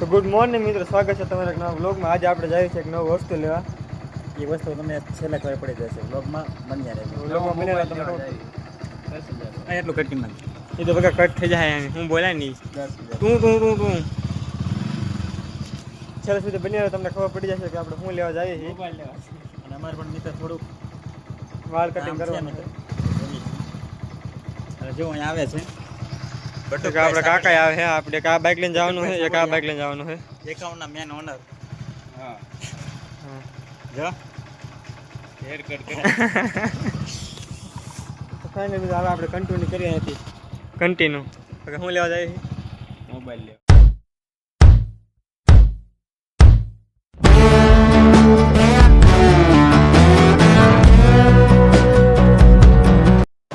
તો good morning મિત્રો સ્વાગત છે તમારા નવા બ્લોગમાં આજે આપણે જઈએ છીએ એક નવું વસ્તુ લેવા. એ વસ્તુ તમને છેલ્લા ખબર પડી જશે. બ્લોગમાં બન્યા જાય બ્લોગમાં બન્યા રહેજો, તમને ખબર આ એટલું કટિંગ નાખ એ તો બધા કટ થઈ જાય હું બોલાય નહીં. તું તું તું તું. છેલ્લા સુધી બની રહ્યો તમને ખબર પડી જશે કે આપણે શું લેવા જઈએ છીએ. અને અમારે પણ મિત્ર થોડુંક વાળ કટિંગ કરવાનું જો અહીંયા આવે છે. છે કે આપણે કાકા આવે છે આપણે એક આ બાઇક લઈને જવાનું છે એક આ બાઇક લઈને જવાનું છે એકાઉન્ટના મેન ઓનર હા. જો. હેર કટ તો ફાઇનલી હવે આપણે કન્ટિન્યુ કરીએ હતી કન્ટિન્યુ હવે શું લેવા જાય? મોબાઈલ લે.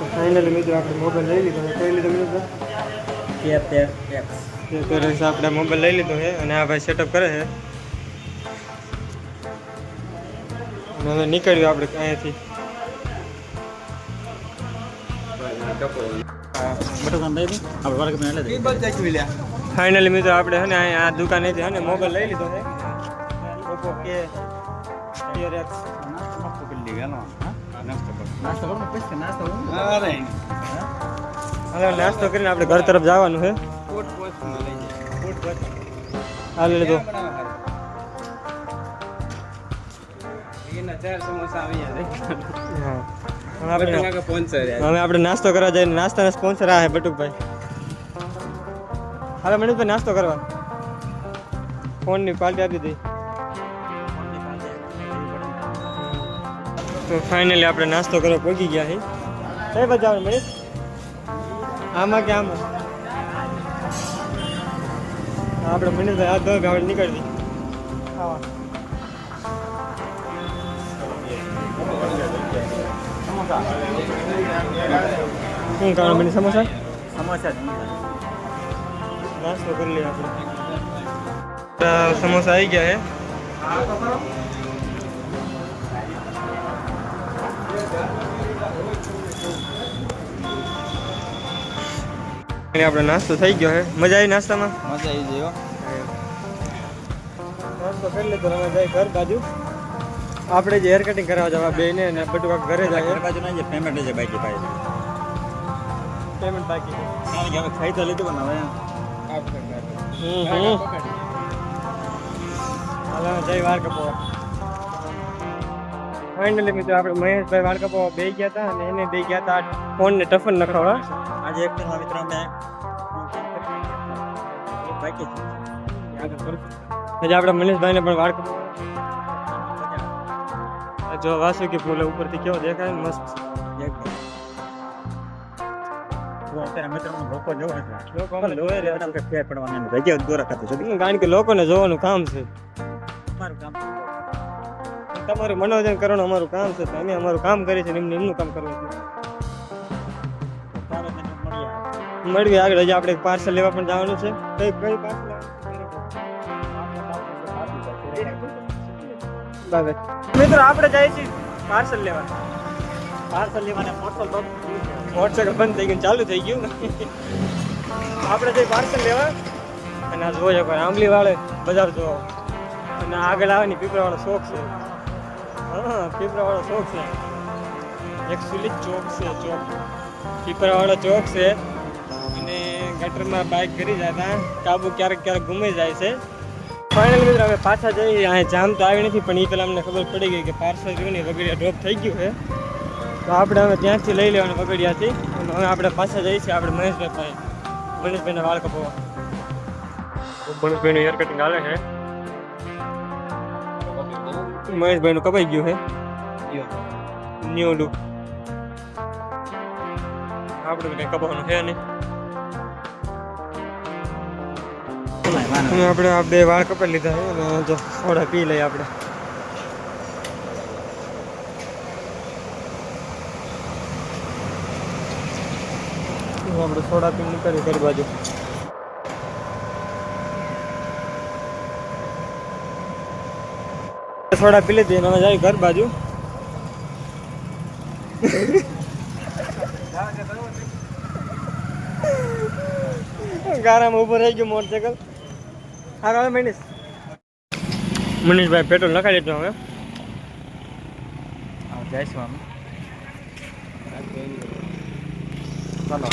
ફાઇનલી મિત્રો આપણે મોબાઈલ લઈ લીધો. તેર તેર એક્સ તે કરે છે? આપણે મોબાઈલ લઈ લીધો છે અને આ ભાઈ સેટઅપ કરે છે. અને હવે નીકળ્યું આપણે અહીંયાથી. બટુકાન દઈ દે આપણે વર્ગમાં એટલે દે ફાઇનલી મિત્રો આપણે છે ને અહીંયા આ દુકાનેથી છે ને મોબાઈલ લઈ લીધો છે. ઓપ્પો કે ટીયર એક્સ નાસ્તો કરી લઈએ હાલો હા? નાસ્તો કરો. નાસ્તો કરો પછી નાસ્તો કરો અરે. હવે નાસ્તો કરીને આપણે ઘર તરફ જવાનું છે. પોસ્ટ લઈ લીધો. આવી હા. હવે આપણે નાસ્તો કરવા જઈએ નાસ્તાના સ્પોન્સર આ બટુકભાઈ. હાલો મનીષભાઈ નાસ્તો કરવા. ફોનની પાર્ટી આપી દઈ તો ફાઇનલી આપણે નાસ્તો કરવા પહોંચી ગયા છીએ. કઈ બાજુ જવાનું મનીષ? આમાં કે આમાં? હા, આપણે મનીષભાઈ આ દો ગાવડ નીકળવી ખાવા શું ખાવાનું મનીષ સમોસા? સમોસા નાસ્તો કરી લઈએ આપણે. આ સમોસા આવી ગયા છે આપણો નાસ્તો થઈ ગયો છે મજા આવી નાસ્તામાં? મજા આવી જાય નાસ્તો કરી લીધો હવે જાય ઘર બાજુ. આપણે જે હેર કટિંગ કરાવવા જવા બે ને અને બધું કાંઈક ઘરે ઘર જાય બાજુ ના જે પેમેન્ટ છે બાકી ભાઈ. પેમેન્ટ બાકી છે. કારણ કે હવે ખાઈ તો લીધું પણ હવે. હમ હમ. હાલો જય વાર કપોવા ફાઇનલી મિત્રો આપણે મહેશભાઈ વાળ કપોવા બે ગયા હતા અને એને બે ગયા હતા ફોન ને ટફન નખાવવા. આજે એક દિન મિત્ર અમે બાકી આજે આપણે મનીષભાઈને પણ વાર જો વાસુકી ફૂલ ઉપરથી કેવો દેખાય મસ્ત. કારણ કે લોકોને જોવાનું કામ છે. તમારું મનોરંજન કરવાનું અમારું કામ છે અમે અમારું કામ કરીએ છીએ એમને એમનું કામ કરવું છે. મળવી આગળ હજી આપણે પાર્સલ લેવા પણ જવાનું છે. કઈ કઈ પાર્સલ મિત્રો આપણે જઈએ છીએ પાર્સલ લેવા. પાર્સલ લેવાને તો મોટરસાઇકલ બંધ થઈ ગયું. ચાલુ થઈ ગયું. આપણે જઈ પાર્સલ લેવા. અને આ જોઈએ કોઈ આંબલી વાળે બજાર જોવો. અને આગળ આવે ને પીપળા વાળો શોખ છે. હા પીપળા વાળો શોખ છે. એકચ્યુઅલી ચોક છે ચોક. પીપળા વાળો ચોક છે. ગટરમાં બાઇક કરી જતા કાબુ ક્યારેક ક્યારેક ગુમી જાય છે. ફાઇનલ મિત્ર અમે પાછા જઈએ. અહીંયા જામ તો આવી નથી પણ એ પહેલાં અમને ખબર પડી ગઈ કે પાર્સલ રહ્યું ને વગેરે ડ્રોપ થઈ ગયું છે. તો આપણે હવે ત્યાંથી લઈ લેવાનું વગડિયાથી અને હવે આપણે પાછા જઈએ છીએ આપણે મહેશભાઈ પાસે. મનીષભાઈને વાળ કપાવવા. મનીષભાઈનું હેર કટિંગ હાલે છે. મહેશભાઈનું કપાઈ ગયું છે. ન્યુ લુક આપણે કંઈ કપાવવાનું છે નહીં. અને આપણે આ બે વાળ કપાઈ લીધા છે અને જો સોડા પી લઈએ આપણે. આપણે સોડા પી નીકળીએ ઘર બાજુ. સોડા પી લીધી અને જાય ઘર બાજુ. ગારામાં ઊભો રહી ગયો મોટરસાયકલ હારો હવે મનીષ. મનીષભાઈ પેટ્રોલ નખાઈ દેજો હવે. જઈશું અમે ચાલો.